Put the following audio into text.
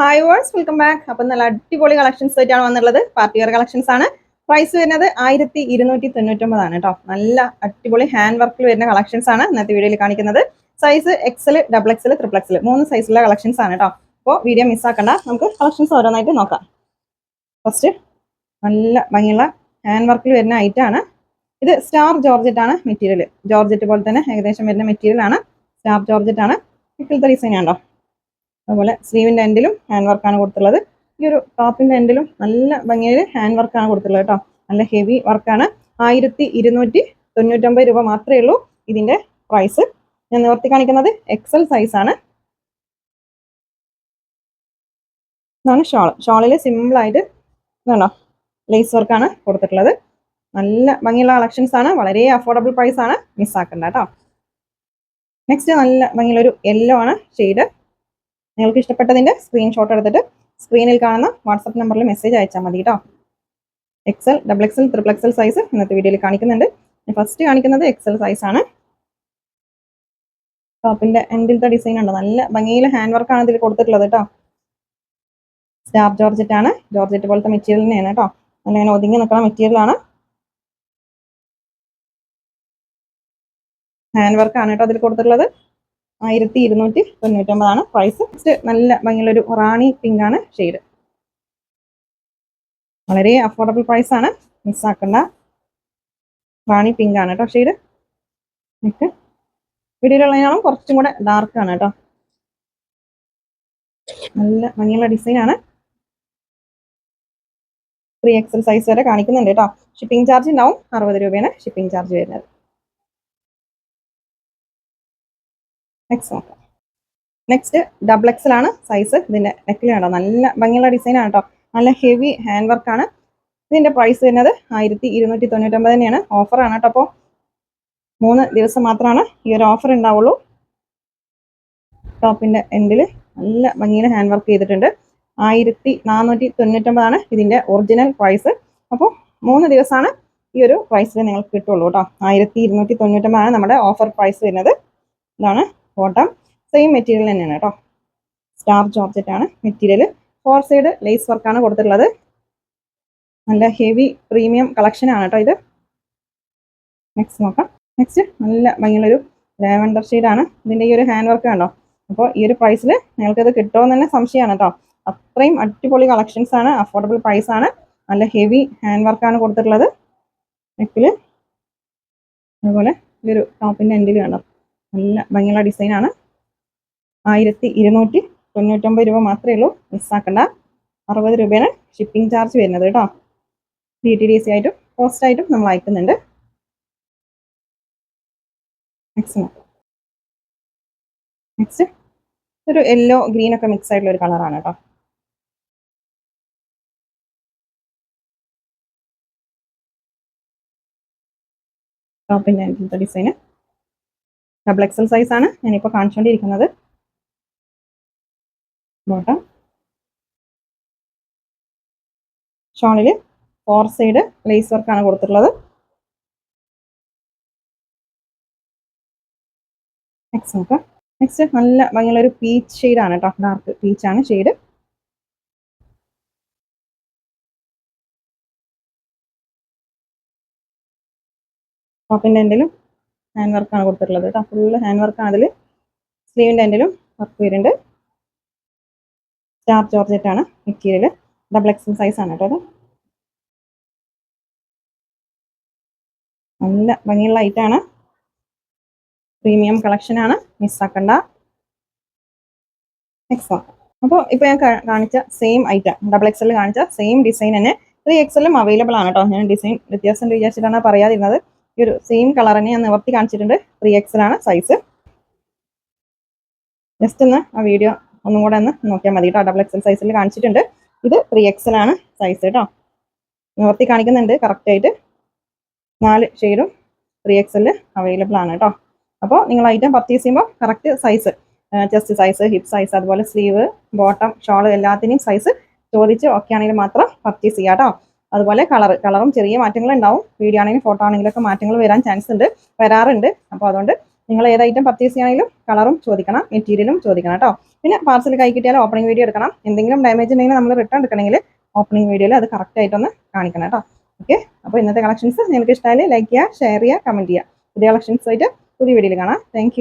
Hi verse welcome back അപ്പം നല്ല അടിപൊളി കളക്ഷൻസ് ആയിട്ടാണ് വന്നുള്ളത് പാർട്ടി വെയർ കളക്ഷൻസ് ആണ്. പ്രൈസ് വരുന്നത് ആയിരത്തി ഇരുന്നൂറ്റി തൊണ്ണൂറ്റൊമ്പതാണ് കേട്ടോ നല്ല അടിപൊളി ഹാൻഡ് വർക്കിൽ വരുന്ന കളക്ഷൻസ് ആണ് ഇന്നത്തെ വീഡിയോയിൽ കാണിക്കുന്നത്. Size XL double XL triple XL മൂന്ന് സൈസിലുള്ള കളക്ഷൻസ് ആണ് കേട്ടോ അപ്പോൾ വീഡിയോ മിസ്സാക്കണ്ട നമുക്ക് കളക്ഷൻസ് ഓരോന്നായിട്ട് നോക്കാം. ഫസ്റ്റ് നല്ല ഭംഗിയുള്ള ഹാൻഡ് വർക്കിൽ വരുന്ന ഐറ്റം ആണ്. ഇത് സ്റ്റാർ ജോർജറ്റ് ആണ് മെറ്റീരിയൽ ജോർജറ്റ് പോലെ തന്നെ ഏകദേശം വരുന്ന മെറ്റീരിയൽ ആണ്. സ്റ്റാർ ജോർജറ്റ് ആണ്. ഡിസൈൻ ആണോ അതുപോലെ സ്ലീവിന്റെ എൻഡിലും ഹാൻഡ് വർക്കാണ് കൊടുത്തിട്ടുള്ളത്. ഈ ഒരു ടോപ്പിന്റെ എൻഡിലും നല്ല ഭംഗിയിൽ ഹാൻഡ് വർക്കാണ് കൊടുത്തിട്ടുള്ളത് കേട്ടോ. നല്ല ഹെവി വർക്കാണ് ആയിരത്തി ഇരുന്നൂറ്റി തൊണ്ണൂറ്റൊമ്പത് രൂപ മാത്രമേ ഉള്ളൂ ഇതിന്റെ പ്രൈസ് ഞാൻ നിവർത്തി കാണിക്കുന്നത് എക്സൽ സൈസ് ആണ്. ഇതാണ് ഷോൾ ഷോളിൽ സിമ്പിൾ ആയിട്ട് ഇതാണോ? ലേസ് വർക്കാണ് കൊടുത്തിട്ടുള്ളത്. നല്ല ഭംഗിയുള്ള കളക്ഷൻസ് ആണ്. വളരെ അഫോർഡബിൾ പ്രൈസ് ആണ്. മിസ്സാക്കണ്ട കേട്ടോ. നെക്സ്റ്റ് നല്ല ഭംഗിയുള്ളൊരു യെല്ലോ ആണ്. ഷെയ്ഡ് നിങ്ങൾക്ക് ഇഷ്ടപ്പെട്ടതിന്റെ സ്ക്രീൻഷോട്ട് എടുത്തിട്ട് സ്ക്രീനിൽ കാണുന്ന വാട്സപ്പ് നമ്പറിൽ മെസ്സേജ് അയച്ചാൽ മതി കേട്ടോ XL double XL triple XL size ഇന്നത്തെ വീഡിയോയിൽ കാണിക്കുന്നുണ്ട്. ഫസ്റ്റ് കാണിക്കുന്നത് എക്സൽ സൈസ് ആണ്. ടോപ്പിന്റെ എൻഡിലത്തെ ഡിസൈൻ ഉണ്ട്? നല്ല ഭംഗിയിൽ ഹാൻഡ് വർക്കാണ് ഇതിൽ കൊടുത്തിട്ടുള്ളത് കേട്ടോ സ്റ്റാർ ജോർജറ്റ് ആണ്. ജോർജറ്റ് പോലത്തെ മെറ്റീരിയൽ തന്നെയാണ് കേട്ടോ നല്ല ഇങ്ങനെ ഒതുങ്ങി നിൽക്കുന്ന മെറ്റീരിയലാണ് ഹാൻഡ് വർക്കാണ് കേട്ടോ അതിൽ കൊടുത്തിട്ടുള്ളത്. ആയിരത്തി ഇരുന്നൂറ്റി തൊണ്ണൂറ്റൊമ്പതാണ് പ്രൈസ് നെക്സ്റ്റ് നല്ല ഭംഗിയുള്ളൊരു റാണി പിങ്ക് ആണ് ഷെയ്ഡ് വളരെ അഫോർഡബിൾ പ്രൈസ് ആണ്. മിസ്സാക്കണ്ട റാണി പിങ്ക് ആണ് കേട്ടോ ഷെയ്ഡ് നെക്സ്റ്റ് വീഡിയോയിലുള്ളതിനാളും കുറച്ചും കൂടെ ഡാർക്ക് ആണ് കേട്ടോ നല്ല ഭംഗിയുള്ള ഡിസൈൻ ആണ്. ത്രീ എക്സൽ സൈസ് വരെ കാണിക്കുന്നുണ്ട് കേട്ടോ ഷിപ്പിംഗ് ചാർജ് ഉണ്ടാവും. അറുപത് രൂപയാണ് ഷിപ്പിംഗ് ചാർജ് വരുന്നത്. നെക്സ്റ്റ് നോക്കാം നെക്സ്റ്റ് ഡബിൾ എക്സൽ ആണ് സൈസ് ഇതിന്റെ നെക്കിൽ നല്ല ഭംഗിയുള്ള ഡിസൈനാണ് കേട്ടോ നല്ല ഹെവി ഹാൻഡ് വർക്കാണ് ആണ്. ഇതിന്റെ പ്രൈസ് വരുന്നത് ആയിരത്തി ഇരുന്നൂറ്റി തൊണ്ണൂറ്റൊമ്പത് തന്നെയാണ് ഓഫറാണ് കേട്ടോ അപ്പോൾ മൂന്ന് ദിവസം മാത്രമാണ് ഈ ഒരു ഓഫർ ഉണ്ടാവുള്ളൂ. ടോപ്പിന്റെ എൻഡിൽ നല്ല ഭംഗിയിൽ ഹാൻഡ് വർക്ക് ചെയ്തിട്ടുണ്ട്. ആയിരത്തി നാനൂറ്റി തൊണ്ണൂറ്റൊമ്പതാണ് ഇതിന്റെ ഒറിജിനൽ പ്രൈസ് അപ്പോൾ മൂന്ന് ദിവസമാണ് ഈ ഒരു പ്രൈസിൽ നിങ്ങൾക്ക് കിട്ടുള്ളൂ കേട്ടോ ആയിരത്തി ഇരുന്നൂറ്റി തൊണ്ണൂറ്റൊമ്പതാണ് നമ്മുടെ ഓഫർ പ്രൈസ് വരുന്നത്. ഇതാണ് ബോട്ടം സെയിം മെറ്റീരിയൽ തന്നെയാണ് കേട്ടോ. സ്റ്റാർ ജോർജറ്റ് ആണ് മെറ്റീരിയൽ ഫോർ സൈഡ് ലേസ് വർക്കാണ് കൊടുത്തിട്ടുള്ളത്. നല്ല ഹെവി പ്രീമിയം കളക്ഷൻ ആണ് കേട്ടോ ഇത്. നെക്സ്റ്റ് നോക്കാം. നെക്സ്റ്റ് നല്ല ഭംഗിയുള്ളൊരു ലാവൻഡർ ആണ്. ഇതിന്റെ ഈ ഒരു ഹാൻഡ് വർക്ക് കണ്ടോ? അപ്പോൾ ഈ ഒരു പ്രൈസിൽ നിങ്ങൾക്ക് ഇത് കിട്ടുമോ തന്നെ സംശയമാണ് കേട്ടോ. അത്രയും അടിപൊളി കളക്ഷൻസ് ആണ് അഫോർഡബിൾ പ്രൈസ് ആണ്. നല്ല ഹെവി ഹാൻഡ് വർക്കാണ് കൊടുത്തിട്ടുള്ളത്. നെക്കിൽ അതുപോലെ ഈ ഒരു ടോപ്പിന്റെ എൻഡിൽ കണ്ടോ? നല്ല ഭംഗിയുള്ള ഡിസൈനാണ്. ആയിരത്തി ഇരുന്നൂറ്റി തൊണ്ണൂറ്റൊമ്പത് രൂപ മാത്രമേ ഉള്ളൂ. മിസ്സാക്കണ്ട. അറുപത് രൂപയാണ് ഷിപ്പിംഗ് ചാർജ് വരുന്നത് കേട്ടോ. ഡി ടി ഡി സി ആയിട്ടും പോസ്റ്റ് ആയിട്ടും നമ്മൾ അയക്കുന്നുണ്ട്. നെക്സ്റ്റ് നെക്സ്റ്റ് ഒരു യെല്ലോ ഗ്രീൻ ഒക്കെ മിക്സ് ആയിട്ടുള്ള ഒരു കളറാണ് കേട്ടോ. ടോപ്പിന്റെ ഡിസൈന് ഡബിൾ എക്സൽ സൈസ് ആണ് ഞാനിപ്പോൾ കാണിച്ചുകൊണ്ടിരിക്കുന്നത് ബോട്ടം ഷോളിൽ ഫോർ സൈഡ് ലേസ് വർക്കാണ് കൊടുത്തിട്ടുള്ളത്. നെക്സ്റ്റ് നോക്കാം. നെക്സ്റ്റ് നല്ല ഭംഗിയുള്ള ഒരു പീച്ച് ഷെയ്ഡ് ആണ് കേട്ടോ ഡാർക്ക് പീച്ച് ആണ് ഷെയ്ഡ് ടോപ്പിന്റെ എൻഡിലും ഹാൻഡ് വർക്കാണ് കൊടുത്തിട്ടുള്ളത് കേട്ടോ ഫുള്ള് ഹാൻഡ് വർക്കാണ് അതിൽ. സ്ലീവിന്റെ എൻഡിലും വർക്ക് വരുന്നുണ്ട് സ്റ്റാർ ജോർജറ്റ് ആണ് മെറ്റീരിയൽ ഡബിൾ എക്സൽ സൈസ് ആണ് കേട്ടോ നല്ല ഭംഗിയുള്ള ഐറ്റാണ് പ്രീമിയം കളക്ഷനാണ് മിസ്സാക്കണ്ട നെക്സ്റ്റ് അപ്പോൾ ഇപ്പോൾ ഞാൻ കാണിച്ച സെയിം ഐറ്റം ഡബിൾ എക്സൽ കാണിച്ച സെയിം ഡിസൈൻ തന്നെ. ത്രീ എക്സലും അവൈലബിൾ ആണ് കേട്ടോ ഞാൻ ഡിസൈൻ വ്യത്യാസം വിചാരിച്ചിട്ടാണ് പറയാതിരുന്നത്. ഈ ഒരു സെയിം കളർ തന്നെ ഞാൻ നിവർത്തി കാണിച്ചിട്ടുണ്ട്. ത്രീ ആണ് സൈസ് ജസ്റ്റ് ഒന്ന് ആ വീഡിയോ ഒന്നും കൂടെ ഒന്ന് നോക്കിയാൽ മതി കേട്ടോ. ഡബിൾ എക്സൽ സൈസിൽ കാണിച്ചിട്ടുണ്ട്. ഇത് ത്രീ എക്സൽ ആണ് സൈസ് കേട്ടോ. നിവർത്തി കാണിക്കുന്നുണ്ട് കറക്റ്റായിട്ട് നാല് ഷെയ്ഡും ത്രീ എക്സൽ അവൈലബിൾ ആണ് കേട്ടോ. അപ്പോൾ നിങ്ങൾ ഐറ്റം പർച്ചേസ് ചെയ്യുമ്പോൾ correct size chest size hip size അതുപോലെ സ്ലീവ് ബോട്ടം ഷോൾ എല്ലാത്തിനെയും സൈസ് ചോദിച്ച് ഓക്കെ ആണെങ്കിൽ മാത്രം പർച്ചേസ് ചെയ്യാം കേട്ടോ. അതുപോലെ കളർ കളറും ചെറിയ മാറ്റങ്ങൾ ഉണ്ടാവും വീഡിയോ ആണെങ്കിലും ഫോട്ടോ ആണെങ്കിലും ഒക്കെ മാറ്റങ്ങൾ വരാൻ ചാൻസ് ഉണ്ട് വരാറുണ്ട്. അപ്പോൾ അതുകൊണ്ട് നിങ്ങൾ ഏത് ഐറ്റം പർച്ചേസ് ചെയ്യണമെങ്കിലും കളറും ചോദിക്കണം മെറ്റീരിയലും ചോദിക്കണം കേട്ടോ. പിന്നെ പാർസൽ കൈ കിട്ടിയാൽ ഓപ്പണിംഗ് വീഡിയോ എടുക്കണം. എന്തെങ്കിലും ഡാമേജ് ഉണ്ടെങ്കിൽ നമ്മൾ റിട്ടേൺ എടുക്കണമെങ്കിൽ ഓപ്പണിംഗ് വീഡിയോയിൽ അത് കറക്റ്റ് ആയിട്ടൊന്ന് കാണിക്കണം കേട്ടോ. ഓക്കെ അപ്പോൾ ഇന്നത്തെ കളക്ഷൻസ് നിങ്ങൾക്ക് ഇഷ്ടമായാലും ലൈക്ക് ചെയ്യുക ഷെയർ ചെയ്യുക കമന്റ് ചെയ്യുക. പുതിയ കളക്ഷൻസ് ആയിട്ട് പുതിയ വീഡിയോയിൽ കാണാം. താങ്ക്